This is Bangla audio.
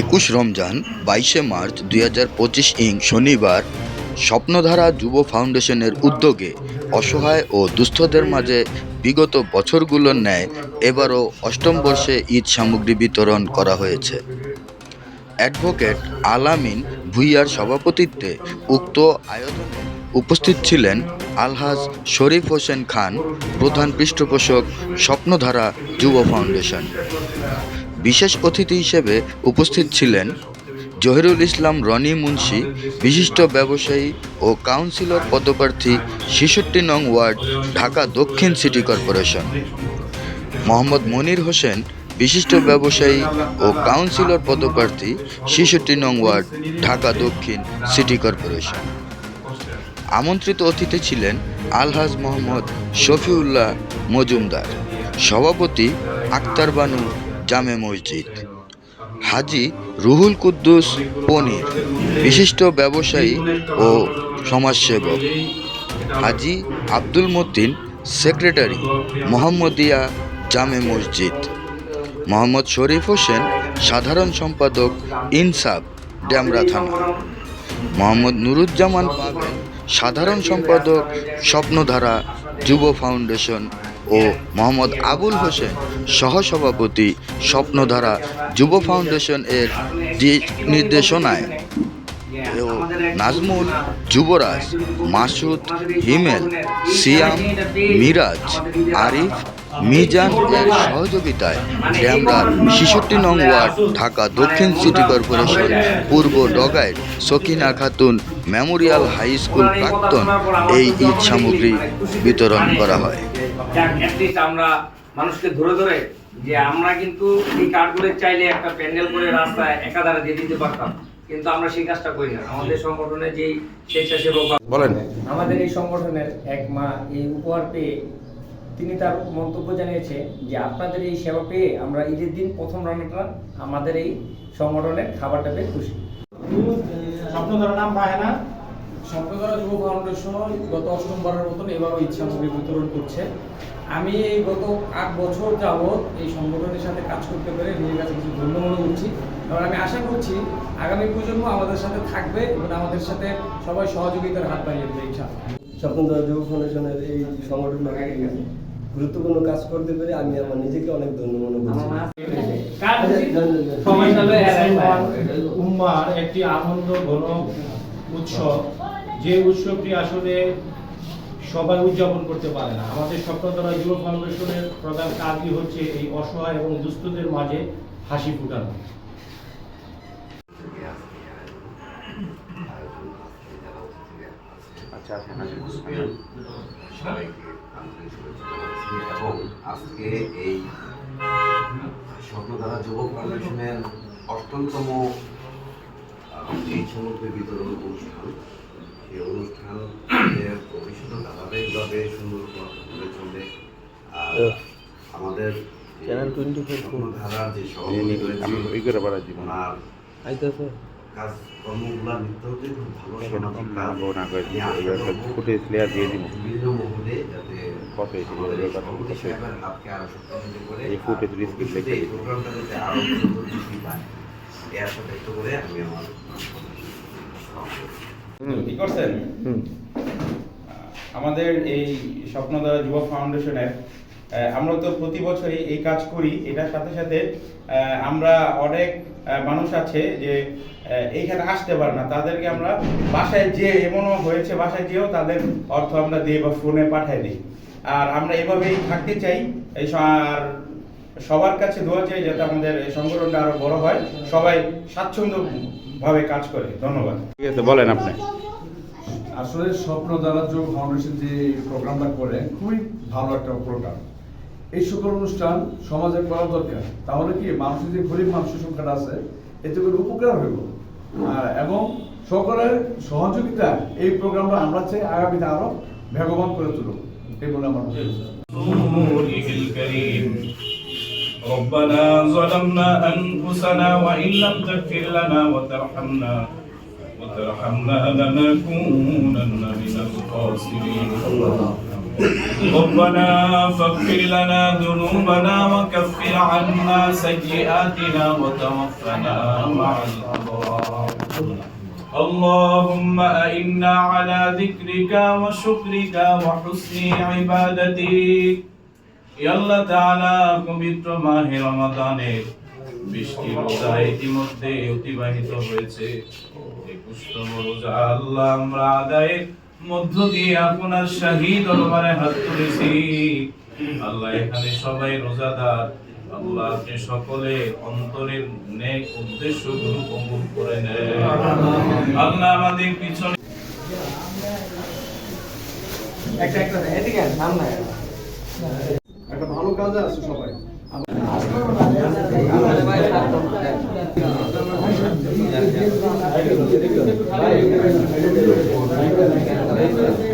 একুশ রমজান, বাইশে মার্চ দুই হাজার পঁচিশ ইং শনিবার, স্বপ্নধারা যুব ফাউন্ডেশনের উদ্যোগে অসহায় ও দুস্থদের মাঝে বিগত বছরগুলোর ন্যায় এবারও অষ্টম বর্ষে ঈদ সামগ্রী বিতরণ করা হয়েছে। অ্যাডভোকেট আলামিন ভুইয়ার সভাপতিত্বে উক্ত আয়োজনে উপস্থিত ছিলেন আলহাজ শরীফ হোসেন খান, প্রধান পৃষ্ঠপোষক স্বপ্নধারা যুব ফাউন্ডেশন। বিশেষ অতিথি হিসেবে উপস্থিত ছিলেন জহিরুল ইসলাম, রনি মুন্সি, বিশিষ্ট ব্যবসায়ী ও কাউন্সিলর পদপ্রার্থী, ছেষট্টি নং ওয়ার্ড, ঢাকা দক্ষিণ সিটি কর্পোরেশন। মোহাম্মদ মনির হোসেন, বিশিষ্ট ব্যবসায়ী ও কাউন্সিলর পদপ্রার্থী, ছেষট্টি নং ওয়ার্ড, ঢাকা দক্ষিণ সিটি কর্পোরেশন। আমন্ত্রিত অতিথি ছিলেন আলহাজ মোহাম্মদ শফিউল্লাহ মজুমদার, সভাপতি আক্তার বানু জামে মসজিদ। হাজি রুহুল কুদ্দুস পনির, বিশিষ্ট ব্যবসায়ী ও সমাজসেবক। হাজি আব্দুল মতিন, সেক্রেটারি, মোহাম্মদিয়া জামে মসজিদ। মোহাম্মদ শরীফ হোসেন, সাধারণ সম্পাদক, ইনসাফ, ড্যামরা থানা। মোহাম্মদ নুরুজ্জামান সাধারণ সম্পাদক, স্বপ্নধারা, যুব ফাউন্ডেশন ও মোহাম্মদ আবুল হোসেন সহসভাপতি স্বপ্নধারা যুব ফাউন্ডেশন এর নির্দেশনায়। ও নাজমুল যুবরাজ, মাসুদ হিমেল, সিয়াম মিরাজ, আরিফ মিজান এর সহযোগিতায় ড্যামরার ছেষট্টি নং ওয়ার্ড, ঢাকা দক্ষিণ সিটি কর্পোরেশন, পূর্ব ডগায় Sakina Khatun memorial high school প্রাক্তন এই ঈদ সামগ্রী বিতরণ করা হয়। যাক অ্যাটলিস্ট আমরা মানুষকে ধরে ধরে যে আমরা কিন্তু এই কার্ডগুলো চাইলে একটা প্যান্ডেল করে রাস্তায় একাধারে দিয়ে দিতে পারতাম। কিন্তু আমরা সেই কাজটা করি না। আমাদের সংগঠনে যেই স্বেচ্ছাসেবক বলেন। আমাদের এই সংগঠনের এক মা এই উপহার পেয়ে তিনি তার মন্তব্য জানিয়েছে যে আপনাদের এই সেবা পেয়ে আমরা ঈদের দিন প্রথম রান্নাটা আমাদের এই সংগঠনের খাবারটা পেয়ে খুশি। স্বপ্নধারা নাম বাহেনা সম্প্রদায় যুব ফাউন্ডেশন গত অষ্টমবারের মতন এবারও ইচ্ছা বিতরণ করছে। আমি এই গত আট বছর যাবৎ এই সংগঠনের সাথে কাজ করতে পেরে নিজের কাছে কিছু ধন্য মনে করছি। এবং আমি আশা করছি আগামী প্রজন্ম আমাদের সাথে থাকবে এবং আমাদের সাথে সবাই সহযোগিতার হাত বাড়িয়ে দেবে ইনশাআল্লাহ। স্বপ্নধারা যুব ফাউন্ডেশনের এই সংগঠনে গুরুত্বপূর্ণ কাজ করতে পেরে আমি আমার নিজেকে অনেক ধন্য মনে করছি। উম্মার একটি আনন্দ ঘন উৎসব। যে উৎসবটি আসলে সবাই উদযাপন করতে পারে না। আমাদের স্বপ্নধারা যুব ফাউন্ডেশনের প্রধান কাজই হচ্ছে এই অসহায় এবং দুস্থদের মাঝে হাসি ফুটানো। স্বপ্নধারা যুব ফাউন্ডেশনের অষ্টমতম এই সামগ্রী বিতরণ অনুষ্ঠান এই অনুষ্ঠান ভবিষ্যৎ ধারাবাহিকভাবে সুন্দর করে চলে আর আমাদের চ্যানেল টোয়েন্টি স্বপ্নধারার যে সভাপতি ওনার কাজ কর্মগুলা নিত্য হতে খুব ভালো সামাজিক কাজ। আমি আশা করব বিভিন্ন মহলে যাতে সাহেবের হাতকে আরও শক্তিশালী করে এই risk ভবিষ্যতে এই প্রোগ্রামটা যাতে আরও সুন্দর পায় এই আশা ব্যক্ত করে আমি আমার কি করছেন? আমাদের এই স্বপ্নধারা যুব ফাউন্ডেশনের আমরা তো প্রতি বছরই এই কাজ করি। এটার সাথে সাথে আমরা অনেক মানুষ আছে যে এইখানে আসতে পারে না। তাদেরকে আমরা বাসায় যে এমনও হয়েছে বাসায় যেও তাদের অর্থ আমরা দিই বা ফোনে পাঠাই দিই। আর আমরা এভাবেই থাকতে চাই। এই আর সবার কাছে দোয়া চাই যাতে আমাদের এই সংগঠনটা আরও বড় হয়। সবাই স্বাচ্ছন্দ্য ভাবে কাজ করে। ধন্যবাদ। ঠিক আছে বলেন আপনি। আসলে স্বপ্ন দ্বারা যোগ ফাউন্ডেশন যে প্রোগ্রামটা করে খুবই ভালো একটা প্রোগ্রাম। এই সকল অনুষ্ঠান সমাজে করা দরকার। তাহলে কি মানুষের যে গরিব মানুষের সংখ্যাটা আছে এতে করে উপকার হইব? আর এবং সকলের সহযোগিতা এই প্রোগ্রামটা আমরা চাই আগামীতে আরও ভেগবান করে তুলব এই বলে আমার ربنا ظلمنا أنفسنا وإن لم تغفر لنا وترحمنا وترحمنا لنكونن من الخاسرين. ربنا فاغفر لنا ذنوبنا وكفر عنا سيئاتنا وتوفنا مع الأبرار. اللهم أئنا على ذكرك وشكرك وحسن عبادتك. আল্লাহ তাআলা পবিত্র মাহে রমাদানের বৃষ্টি রোজা ইতিমধ্যে অতিবাহিত হয়েছে। একুশতম রোজা আল্লাহ আমরা আদায়ের মধ্য দিয়ে আপনার শাহী দরবারে হাত তুলেছি। আল্লাহ এখানে সবাই রোজাদার। আল্লাহ আপনি সকলে অন্তরের নেক উদ্দেশ্যগুলো কবুল করে নেন। আল্লাহ আমাদের পিছনে একটা ভালো কাজে আছে সবাই Thank you.